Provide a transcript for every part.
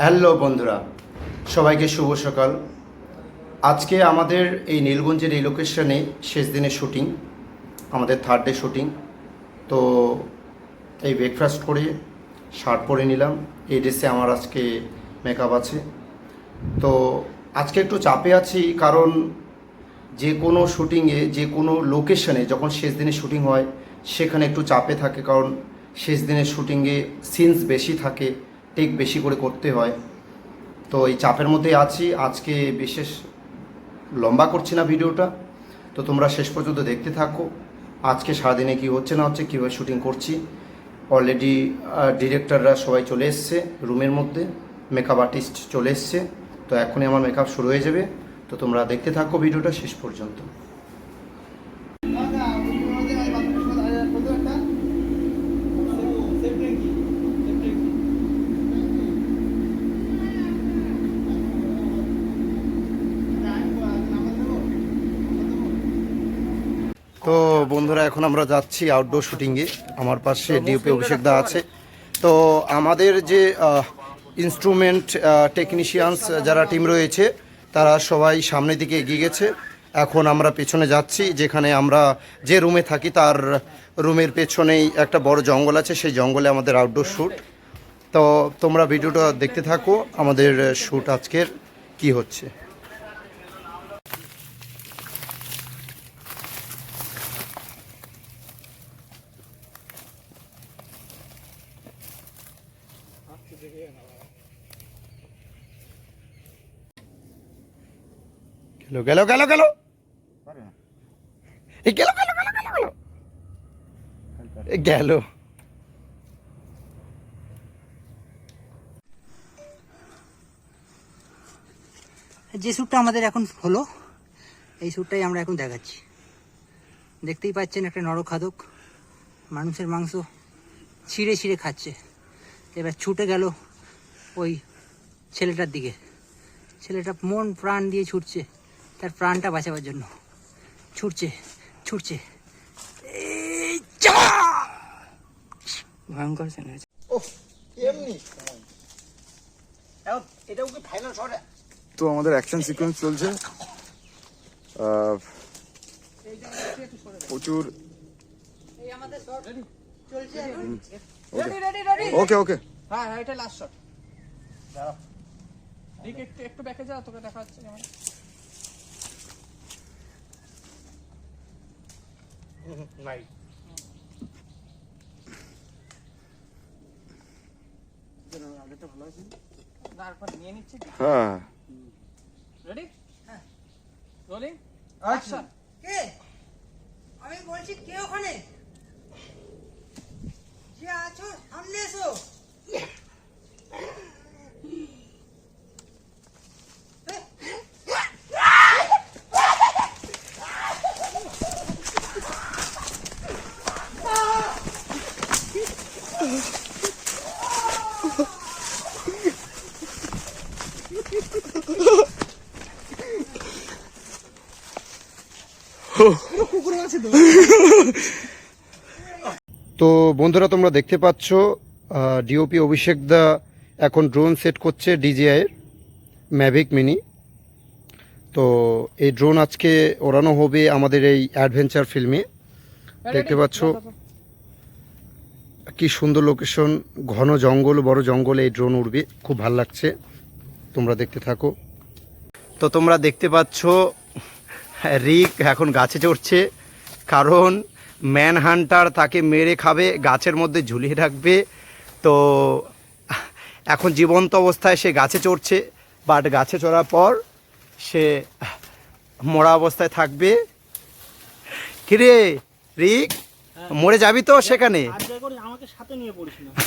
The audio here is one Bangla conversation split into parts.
হ্যালো বন্ধুরা, সবাইকে শুভ সকাল। আজকে আমাদের এই নীলগঞ্জের এই লোকেশনে শেষ দিনের শুটিং আমাদের থার্ড ডে শুটিং তো এই ব্রেকফাস্ট করে শার্ট পরে নিলাম, এই ড্রেসে আমার আজকে মেকআপ আছে। তো আজকে একটু চাপে আছি কারণ যে কোনো শুটিংয়ে যে কোনো লোকেশনে যখন শেষ দিনে শুটিং হয়, সেখানে একটু চাপে থাকে কারণ শেষ দিনের শুটিংয়ে সিনস বেশি থাকে। টেক বেশি করে করতে হয়। তো এই চাপের মধ্যে আছি। আজকে বিশেষ লম্বা করছি না ভিডিওটা। তো তোমরা শেষ পর্যন্ত দেখতে থাকো। আজকে সারাদিনে কী হচ্ছে না হচ্ছে, কীভাবে শুটিং করছি। অলরেডি ডিরেক্টররা সবাই চলে এসছে রুমের মধ্যে। মেকআপ আর্টিস্ট চলে এসছে। তো এখনই আমার মেকআপ শুরু হয়ে যাবে। তো তোমরা দেখতে থাকো ভিডিওটা শেষ পর্যন্ত। তো বন্ধুরা এখন আমরা যাচ্ছি আউটডোর শুটিংয়ে আমার পাশে ডিওপি অভিষেক দা আছে। তো আমাদের যে ইনস্ট্রুমেন্ট টেকনিশিয়ানস যারা টিম রয়েছে তারা সবাই সামনের দিকে এগিয়ে গেছে। এখন আমরা পেছনে যাচ্ছি যেখানে আমরা যে রুমে থাকি তার রুমের পেছনেই একটা বড় জঙ্গল আছে। সেই জঙ্গলে আমাদের আউটডোর শ্যুট তো তোমরা ভিডিওটা দেখতে থাকো আমাদের শ্যুট আজকের কি হচ্ছে। গেল গেল গেল গেল। এই গেল গেল গেল গেল গেল। গেল। যে শ্যুটটা আমাদের এখন হলো এই শ্যুটটাই আমরা এখন দেখাচ্ছি। দেখতেই পাচ্ছেন একটা নরখাদক। মানুষের মাংস ছিঁড়ে ছিঁড়ে খাচ্ছে। এবার ছুটে গেল ওই ছেলেটার দিকে। ছেলেটা মন প্রাণ দিয়ে ছুটছে তার প্রাণটা বাঁচাবার জন্য। ছুটছে ছুটছে। ভয়ঙ্কর তো আমাদের অ্যাকশন সিকোয়েন্স চলছে। আহ, প্রচুর এই আমাদের শট চলছে ready ready ready okay okay হ্যাঁ হ্যাঁ এটা লাস্ট শট দিক একটু একটু ব্যাকে যা তোকে দেখা তারপর নিয়ে নিচ্ছি। হ্যাঁ। রেডি হ্যাঁ। রোলিং আচ্ছা। কে? আমি বলছি কে ওখানে যে আছো সামনে এসো তো। বন্ধুরা তোমরা দেখতে পাচ্ছ ডিওপি অভিষেক দা এখন ড্রোন সেট করছে ডিজিআইয়ের ম্যাভিক মিনি তো এই ড্রোন আজকে ওড়ানো হবে আমাদের এই অ্যাডভেঞ্চার ফিল্মে দেখতে পাচ্ছ কি সুন্দর লোকেশন ঘন জঙ্গল বড় জঙ্গলে এই ড্রোন উড়বে খুব ভালো লাগছে। তোমরা দেখতে থাকো। তো তোমরা দেখতে পাচ্ছ রিক এখন গাছে চড়ছে। কারণ ম্যান হান্টার তাকে মেরে খাবে গাছের মধ্যে ঝুলিয়ে রাখবে। তো এখন জীবন্ত অবস্থায় সে গাছে চড়ছে বাট গাছে চড়ার পর সে মরা অবস্থায় থাকবে। কিরে রিক মরে যাবি তো সেখানে? আমাকে সাথে নিয়ে পড়িস না।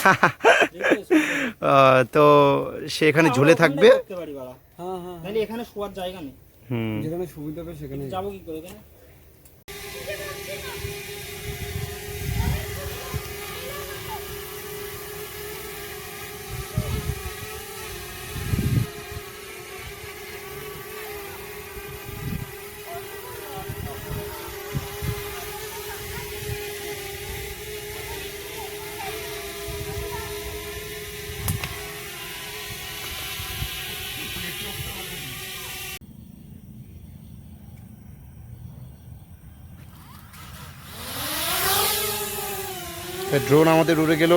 আহ, তো সে এখানে ঝুলে থাকবে। থাকতে পারি বাড়া। হ্যাঁ হ্যাঁ। এখানে শোয়ার জায়গা নেই। হুম। যেখানে সুবিধা হবে সেখানে যাব কি করে ড্রোন আমাদের উড়ে গেল।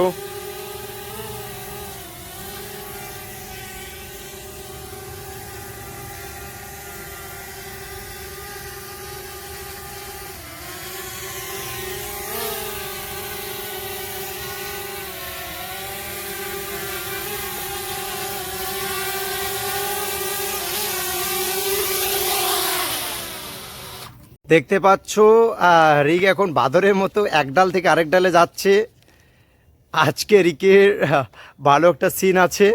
দেখতে পাচ্ছ রিক এখন বাদরের মতো এক ডাল থেকে আরেক ডালে যাচ্ছে। আজকে রিকের ভালো একটা সিন আছে।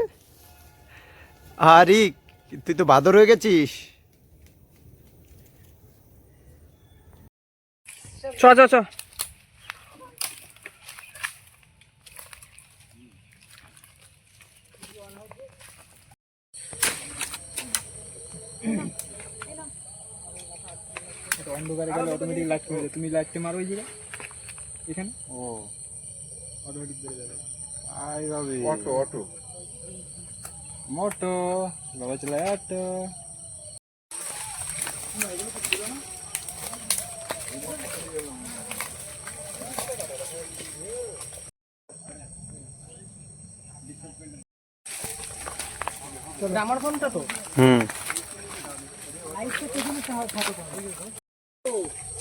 আর রিক, তুই তো বাদর হয়ে গেছিস। চ। অন্ধকারে গেলে অটোমেটিক লাইট কমে যায়। তুমি লাইটটা মারো ওই জায়গায়। এখানে। ও। অটোমেটিক বেড়ে যাবে। আই ভাবি। Auto auto. মোটো। বাবা চালায় অটো। আমার ফোনটা তো? হুম।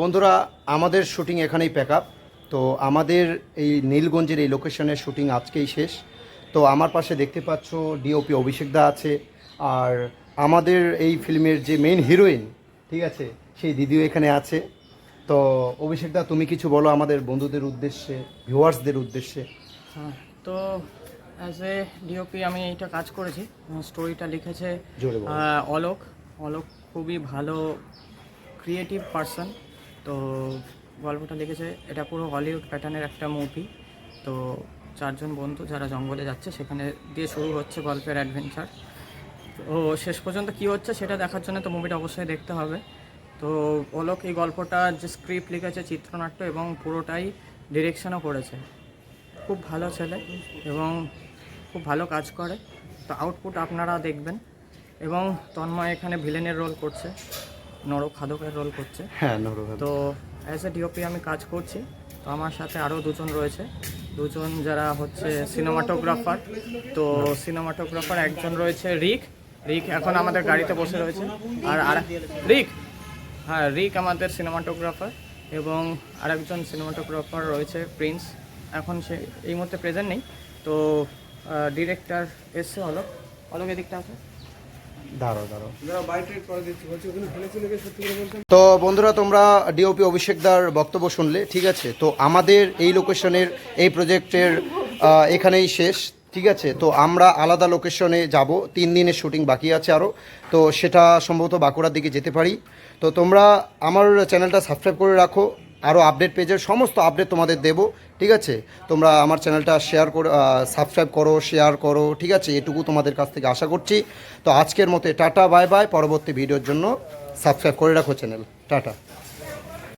বন্ধুরা, আমাদের শুটিং এখানেই প্যাক আপ তো আমাদের এই নীলগঞ্জের এই লোকেশনের শুটিং আজকেই শেষ। তো আমার পাশে দেখতে পাচ্ছ ডিওপি অভিষেক দা আছে। আর আমাদের এই ফিল্মের যে মেইন হিরোইন ঠিক আছে, সেই দিদিও এখানে আছে। তো অভিষেক দা, তুমি কিছু বলো আমাদের বন্ধুদের উদ্দেশ্যে ভিউয়ার্সদের উদ্দেশ্যে। হ্যাঁ তো অ্যাজ এ ডিওপি আমি এইটা কাজ করেছি। স্টোরিটা লিখেছে অলোক। অলোক খুবই ভালো ক্রিয়েটিভ পারসন তো গল্পটা লিখেছে এটা পুরো হলিউড প্যাটার্নের একটা মুভি তো চারজন বন্ধু যারা জঙ্গলে যাচ্ছে সেখানে দিয়ে শুরু হচ্ছে গল্পের অ্যাডভেঞ্চার তো শেষ পর্যন্ত কি হচ্ছে সেটা দেখার জন্য তো মুভিটা অবশ্যই দেখতে হবে। তো অলোক এই গল্পটা যে স্ক্রিপ্ট লিখেছে চিত্রনাট্য এবং পুরোটাই ডিরেকশনও করেছে। খুব ভালো ছেলে এবং খুব ভালো কাজ করে। তো আউটপুট আপনারা দেখবেন এবং তন্ময় এখানে ভিলেনের রোল করছে নরখাদকের রোল করছে। হ্যাঁ তো অ্যাজ এ ডিওপি আমি কাজ করছি। তো আমার সাথে আরও দুজন রয়েছে। দুজন যারা হচ্ছে সিনেমাটোগ্রাফার তো সিনেমাটোগ্রাফার একজন রয়েছে রিক। রিক এখন আমাদের গাড়িতে বসে রয়েছে। আর আর রিক! হ্যাঁ রিক আমাদের সিনেমাটোগ্রাফার এবং আরেকজন সিনেমাটোগ্রাফার রয়েছে প্রিন্স। এখন সে এই মুহূর্তে প্রেজেন্ট নেই। তো ডিরেক্টর এসছে অলোক। অলোক এদিকটা আছে তো বন্ধুরা তোমরা ডিওপি অভিষেকদার বক্তব্য শুনলে ঠিক আছে? তো আমাদের এই লোকেশনের এই প্রজেক্টের এখানেই শেষ ঠিক আছে? তো আমরা আলাদা লোকেশনে যাব তিন দিনের শুটিং বাকি আছে আরও তো সেটা সম্ভবত বাঁকুড়ার দিকে যেতে পারি। তো তোমরা আমার চ্যানেলটা সাবস্ক্রাইব করে রাখো আরও আপডেট পেজের সমস্ত আপডেট তোমাদের দেব, ঠিক আছে? তোমরা আমার চ্যানেলটা শেয়ার করো সাবস্ক্রাইব করো শেয়ার করো, ঠিক আছে? এটুকু তোমাদের কাছ থেকে আশা করছি। তো আজকের মতো টাটা বাই বাই পরবর্তী ভিডিওর জন্য সাবস্ক্রাইব করে রাখো চ্যানেল টাটা।